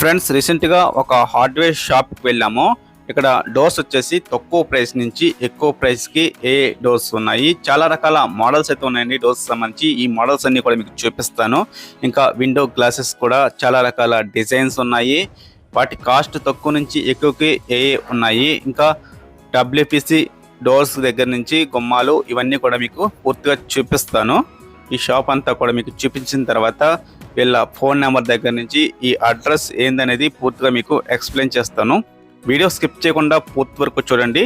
Friends రీసెంట్గా ఒక hardware షాప్కి వెళ్ళాము. ఇక్కడ డోర్స్ వచ్చేసి తక్కువ ప్రైస్ నుంచి ఎక్కువ ప్రైస్కి ఏ డోర్స్ ఉన్నాయి చాలా రకాల మోడల్స్ అయితే ఉన్నాయండి డోర్స్ సంబంధించి. ఈ మోడల్స్ అన్ని కూడా మీకు చూపిస్తాను. ఇంకా విండో గ్లాసెస్ కూడా చాలా రకాల డిజైన్స్ ఉన్నాయి. వాటి కాస్ట్ తక్కువ నుంచి ఎక్కువకి ఏ ఉన్నాయి ఇంకా డబ్ల్యూపిసి డోర్స్ దగ్గర నుంచి గుమ్మాలు ఇవన్నీ కూడా మీకు పూర్తిగా చూపిస్తాను. ఈ షాప్ అంతా కూడా మీకు చూపించిన తర్వాత వీళ్ళ ఫోన్ నెంబర్ దగ్గర నుంచి ఈ అడ్రస్ ఏందనేది పూర్తిగా మీకు ఎక్స్ప్లెయిన్ చేస్తాను. వీడియో స్కిప్ చేయకుండా పూర్తి వరకు చూడండి.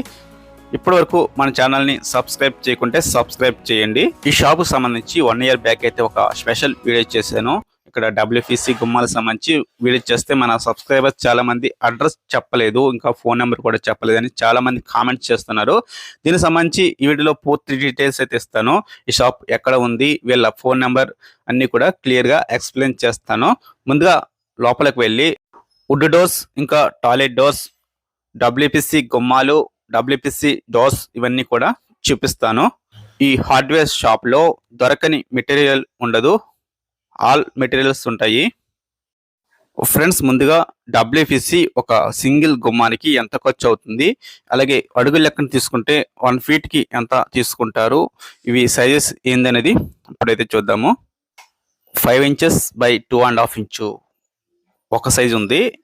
ఇప్పటి వరకు మన ఛానల్ని సబ్స్క్రైబ్ చేయకుంటే సబ్స్క్రైబ్ చేయండి. ఈ షాప్కి సంబంధించి వన్ ఇయర్ బ్యాక్ అయితే ఒక స్పెషల్ వీడియో చేశాను. ఇక్కడ డబ్ల్యూపీసీ గుమ్మాలకు సంబంధించి వీడియో చేస్తే మన సబ్స్క్రైబర్స్ చాలా మంది అడ్రస్ చెప్పలేదు ఇంకా ఫోన్ నెంబర్ కూడా చెప్పలేదని చాలా మంది కామెంట్స్ చేస్తున్నారు. దీనికి సంబంధించి ఈ వీడియోలో పూర్తి డీటెయిల్స్ అయితే ఇస్తాను. ఈ షాప్ ఎక్కడ ఉంది వీళ్ళ ఫోన్ నెంబర్ అన్ని కూడా క్లియర్గా ఎక్స్ప్లెయిన్ చేస్తాను. ముందుగా లోపలికి వెళ్ళి వుడ్ డోర్స్ ఇంకా టాయిలెట్ డోర్స్ డబ్ల్యూపీసీ గుమ్మాలు డబ్ల్యూపీసీ డోర్స్ ఇవన్నీ కూడా చూపిస్తాను. ఈ హార్డ్వేర్ షాప్లో దొరకని మెటీరియల్ ఉండదు. ఆల్ మెటీరియల్స్ ఉంటాయి. ఫ్రెండ్స్ ముందుగా డబ్ల్యూపిసి ఒక సింగిల్ గుమ్మానికి ఎంత ఖర్చు అవుతుంది? అలాగే అడుగు లెక్కను తీసుకుంటే వన్ ఫీట్కి ఎంత తీసుకుంటారు? ఇవి సైజెస్ ఏందనేది ఇప్పుడైతే చూద్దాము. Five inches by two and half inch ఒక సైజ్ ఉంది.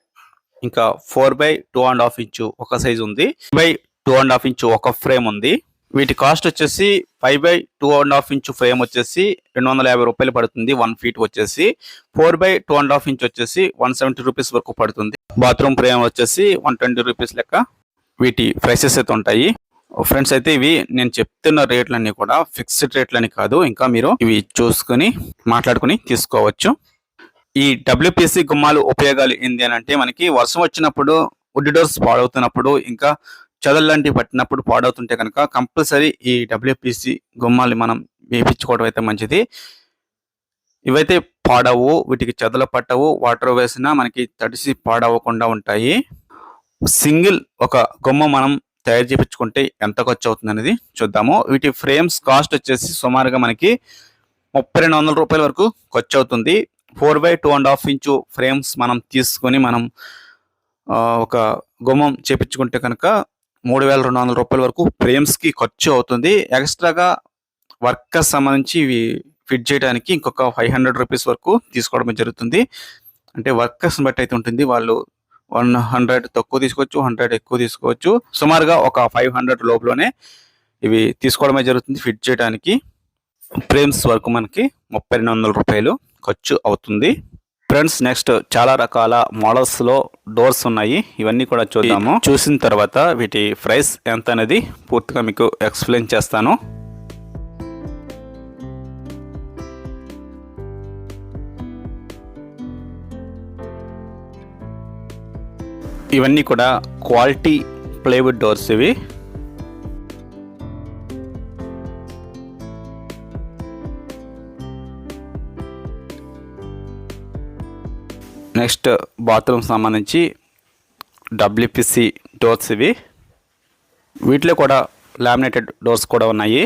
ఇంకా four by two and half inch ఒక సైజ్ ఉంది. By two and half inch ఒక ఫ్రేమ్ ఉంది. వీటి కాస్ట్ వచ్చేసి five by two and half inch frame వచ్చేసి రెండు వందల యాభై రూపాయలు పడుతుంది. వన్ ఫీట్ వచ్చేసి four by two and half inch వచ్చేసి వన్ సెవెంటీ రూపీస్ వరకు పడుతుంది. బాత్రూమ్ ఫ్రేమ్ వచ్చేసి వన్ ట్వంటీ రూపీస్ లెక్క వీటి ప్రైసెస్ అయితే ఉంటాయి. ఫ్రెండ్స్ అయితే ఇవి నేను చెప్తున్న రేట్లన్నీ కూడా ఫిక్స్డ్ రేట్లని కాదు. ఇంకా మీరు ఇవి చూసుకుని మాట్లాడుకుని తీసుకోవచ్చు. ఈ డబ్ల్యూపీసీ గుమ్మాలు ఉపయోగాలు ఏంటి అని అంటే మనకి వర్షం వచ్చినప్పుడు వుడ్ డోర్స్ పాడవుతున్నప్పుడు ఇంకా చదలు లాంటివి పట్టినప్పుడు పాడవుతుంటే కనుక కంపల్సరీ ఈ డబ్ల్యూపిసి గుమ్మాలు మనం వేయించుకోవడం అయితే మంచిది. ఇవైతే పాడవు వీటికి చెదలు పట్టవు వాటర్ వేసినా మనకి తడిసి పాడవకుండా ఉంటాయి. సింగిల్ ఒక గుమ్మ మనం తయారు చేయించుకుంటే ఎంత ఖర్చు అవుతుంది అనేది చూద్దాము. వీటి ఫ్రేమ్స్ కాస్ట్ వచ్చేసి సుమారుగా మనకి ముప్పై రెండు వందల రూపాయల వరకు ఖర్చు అవుతుంది. Four by two and half inch frames మనం తీసుకొని మనం ఒక గుమ్మం చేపించుకుంటే కనుక మూడు వేల రెండు వందల రూపాయల వరకు ఫ్రేమ్స్కి ఖర్చు అవుతుంది. ఎక్స్ట్రాగా వర్కర్స్ సంబంధించి ఇవి ఫిట్ చేయడానికి ఇంకొక ఫైవ్ హండ్రెడ్ రూపీస్ వరకు తీసుకోవడం జరుగుతుంది. అంటే వర్కర్స్ని బట్టి అయితే ఉంటుంది. వాళ్ళు వన్ హండ్రెడ్ తక్కువ తీసుకోవచ్చు హండ్రెడ్ ఎక్కువ తీసుకోవచ్చు. సుమారుగా ఒక ఫైవ్ హండ్రెడ్ లోపలనే ఇవి తీసుకోవడమే జరుగుతుంది ఫిట్ చేయడానికి. ఫ్రేమ్స్ వరకు మనకి ముప్పై రెండు వందల రూపాయలు ఖర్చు అవుతుంది. ఫ్రెండ్స్ నెక్స్ట్ చాలా రకాల మోడల్స్లో డోర్స్ ఉన్నాయి. ఇవన్నీ కూడా చూద్దాము. చూసిన తర్వాత వీటి ప్రైస్ ఎంత అనేది పూర్తిగా మీకు ఎక్స్ప్లెయిన్ చేస్తాను. ఇవన్నీ కూడా క్వాలిటీ ప్లేవుడ్ డోర్స్ ఇవి. నెక్స్ట్ బాత్రూమ్ సంబంధించి డబ్ల్యూపిసి డోర్స్ ఇవి. వీటిలో కూడా లామినేటెడ్ డోర్స్ కూడా ఉన్నాయి.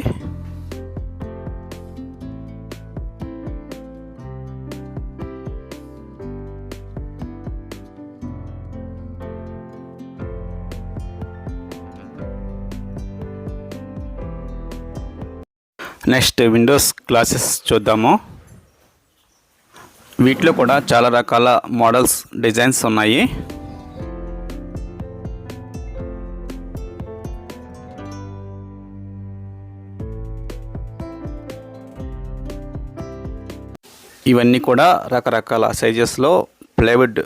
నెక్స్ట్ విండోస్ గ్లాసెస్ చూద్దాము. వీటిలో కూడా చాలా రకాల మోడల్స్ డిజైన్స్ ఉన్నాయి. ఇవన్నీ కూడా రకరకాల సైజెస్లో ప్లైవుడ్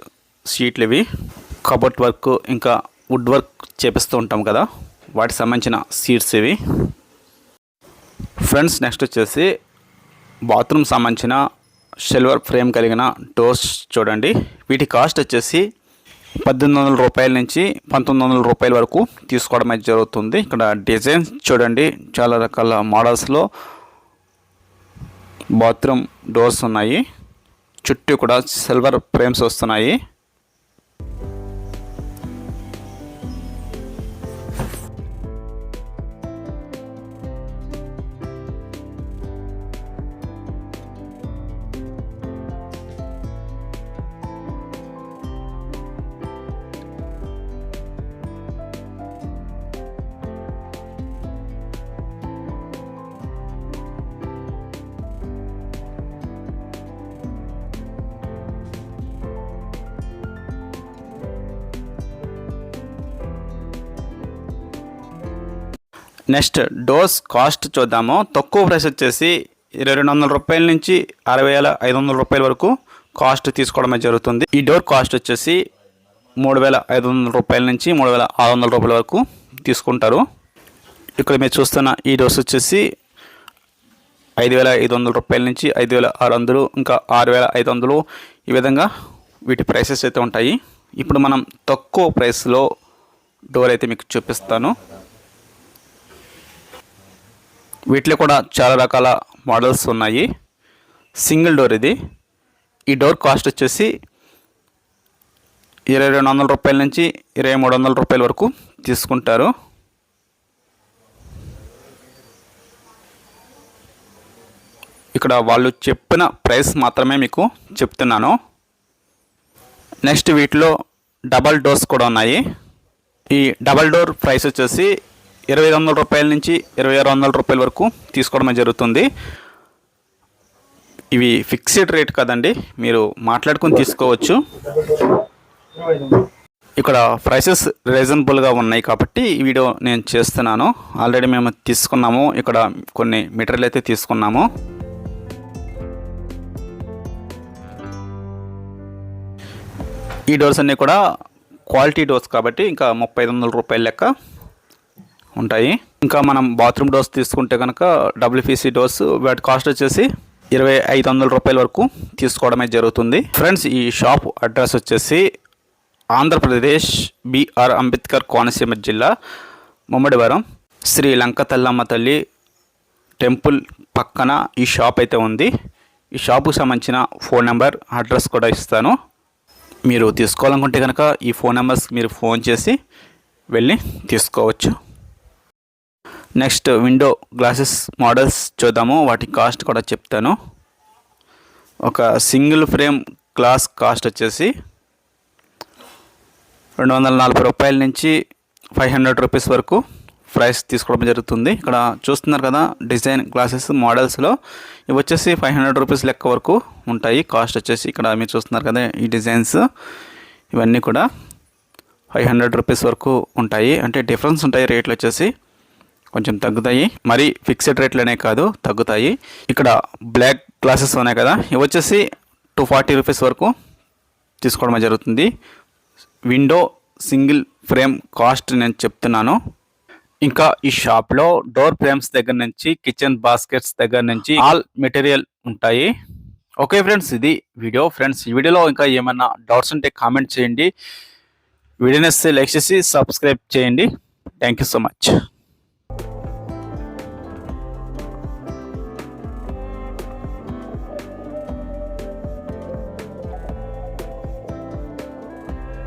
షీట్లు ఇవి. కబోర్డ్ వర్క్ ఇంకా వుడ్ వర్క్ చేపిస్తూ ఉంటాం కదా. వాటికి సంబంధించిన సీట్స్ ఇవి. ఫ్రెండ్స్ నెక్స్ట్ వచ్చేసి బాత్రూమ్ సంబంధించిన సిల్వర్ ఫ్రేమ్ కలిగిన డోర్స్ చూడండి. వీటి కాస్ట్ వచ్చేసి పద్దెనిమిది వందల రూపాయల నుంచి పంతొమ్మిది వందల రూపాయల వరకు తీసుకోవడం అయితే జరుగుతుంది. ఇక్కడ డిజైన్స్ చూడండి. చాలా రకాల మోడల్స్లో బాత్రూమ్ డోర్స్ ఉన్నాయి. చుట్టూ కూడా సిల్వర్ ఫ్రేమ్స్ వస్తున్నాయి. నెక్స్ట్ డోస్ కాస్ట్ చూద్దాము. తక్కువ ప్రైస్ వచ్చేసి ఇరవై రెండు వందల రూపాయల నుంచి అరవై వేల ఐదు వందల రూపాయల వరకు కాస్ట్ తీసుకోవడమే జరుగుతుంది. ఈ డోర్ కాస్ట్ వచ్చేసి మూడు వేల ఐదు వందల రూపాయల నుంచి మూడు వేల ఆరు వందల రూపాయల వరకు తీసుకుంటారు. ఇక్కడ మీరు చూస్తున్న ఈ డోస్ వచ్చేసి ఐదు వేల ఐదు వందల రూపాయల నుంచి ఐదు వేల ఆరు వందలు ఇంకా ఆరు వేల ఐదు వందలు ఈ విధంగా వీటి ప్రైసెస్ అయితే ఉంటాయి. ఇప్పుడు మనం తక్కువ ప్రైస్లో డోర్ అయితే మీకు చూపిస్తాను. వీటిలో కూడా చాలా రకాల మోడల్స్ ఉన్నాయి. సింగిల్ డోర్ ఇది. ఈ డోర్ కాస్ట్ వచ్చేసి ఇరవై రెండు వందల రూపాయల నుంచి ఇరవై మూడు వందల రూపాయల వరకు తీసుకుంటారు. ఇక్కడ వాళ్ళు చెప్పిన ప్రైస్ మాత్రమే మీకు చెప్తున్నాను. నెక్స్ట్ వీటిలో డబల్ డోర్స్ కూడా ఉన్నాయి. ఈ డబల్ డోర్ ప్రైస్ వచ్చేసి ఇరవై వందల రూపాయల నుంచి ఇరవై ఆరు వందల రూపాయల వరకు తీసుకోవడం జరుగుతుంది. ఇవి ఫిక్స్డ్ రేట్ కదండి మీరు మాట్లాడుకొని తీసుకోవచ్చు. ఇక్కడ ప్రైసెస్ రీజనబుల్గా ఉన్నాయి కాబట్టి ఈ వీడియో నేను చేస్తున్నాను. ఆల్రెడీ మేము తీసుకున్నాము ఇక్కడ కొన్ని మెటీరియల్ అయితే తీసుకున్నాము. ఈ డోర్స్ అన్నీ కూడా క్వాలిటీ డోర్స్ కాబట్టి ఇంకా ముప్పై ఐదు వందల రూపాయల లెక్క ఉంటాయి. ఇంకా మనం బాత్రూమ్ డోర్స్ తీసుకుంటే కనుక డబ్ల్యూపీసీ డోర్స్ వాటి కాస్ట్ వచ్చేసి ఇరవై ఐదు వందల రూపాయల వరకు తీసుకోవడమే జరుగుతుంది. ఫ్రెండ్స్ ఈ షాప్ అడ్రస్ వచ్చేసి ఆంధ్రప్రదేశ్ బిఆర్ అంబేద్కర్ కోనసీమ జిల్లా ముమ్మడివరం. శ్రీ లంక తల్లమ్మ తల్లి టెంపుల్ పక్కన ఈ షాప్ అయితే ఉంది. ఈ షాపుకు సంబంధించిన ఫోన్ నెంబర్ అడ్రస్ కూడా ఇస్తాను. మీరు తీసుకోవాలనుకుంటే కనుక ఈ ఫోన్ నెంబర్స్ మీరు ఫోన్ చేసి వెళ్ళి తీసుకోవచ్చు. నెక్స్ట్ విండో గ్లాసెస్ మోడల్స్ చూద్దాము. వాటి కాస్ట్ కూడా చెప్తాను. ఒక సింగిల్ ఫ్రేమ్ గ్లాస్ కాస్ట్ వచ్చేసి రెండు వందల నలభై రూపాయల నుంచి ఫైవ్ హండ్రెడ్ రూపీస్ వరకు ప్రైస్ తీసుకోవడం జరుగుతుంది. ఇక్కడ చూస్తున్నారు కదా డిజైన్ గ్లాసెస్ మోడల్స్లో ఇవి వచ్చేసి ఫైవ్ హండ్రెడ్ రూపీస్ లెక్క వరకు ఉంటాయి. కాస్ట్ వచ్చేసి ఇక్కడ మీరు చూస్తున్నారు కదా ఈ డిజైన్స్ ఇవన్నీ కూడా ఫైవ్ హండ్రెడ్ రూపీస్ వరకు ఉంటాయి. అంటే డిఫరెన్స్ ఉంటాయి రేట్లు వచ్చేసి. కొంచెం తగ్గుతాయి. మరి ఫిక్స్డ్ రేట్లనే కాదు తగ్గుతాయి. ఇక్కడ బ్లాక్ గ్లాసెస్ ఉన్నాయి కదా ఇవి వచ్చేసి టూ ఫార్టీ రూపీస్ వరకు తీసుకోవడం జరుగుతుంది. విండో సింగిల్ ఫ్రేమ్ కాస్ట్ నేను చెప్తున్నాను. ఇంకా ఈ షాప్లో డోర్ ఫ్రేమ్స్ దగ్గర నుంచి కిచెన్ బాస్కెట్స్ దగ్గర నుంచి ఆల్ మెటీరియల్ ఉంటాయి. ఓకే ఫ్రెండ్స్ ఇది వీడియో ఫ్రెండ్స్ ఈ వీడియోలో ఇంకా ఏమైనా డౌట్స్ ఉంటే కామెంట్ చేయండి. వీడియోని లైక్ చేసి సబ్స్క్రైబ్ చేయండి. Thank you so much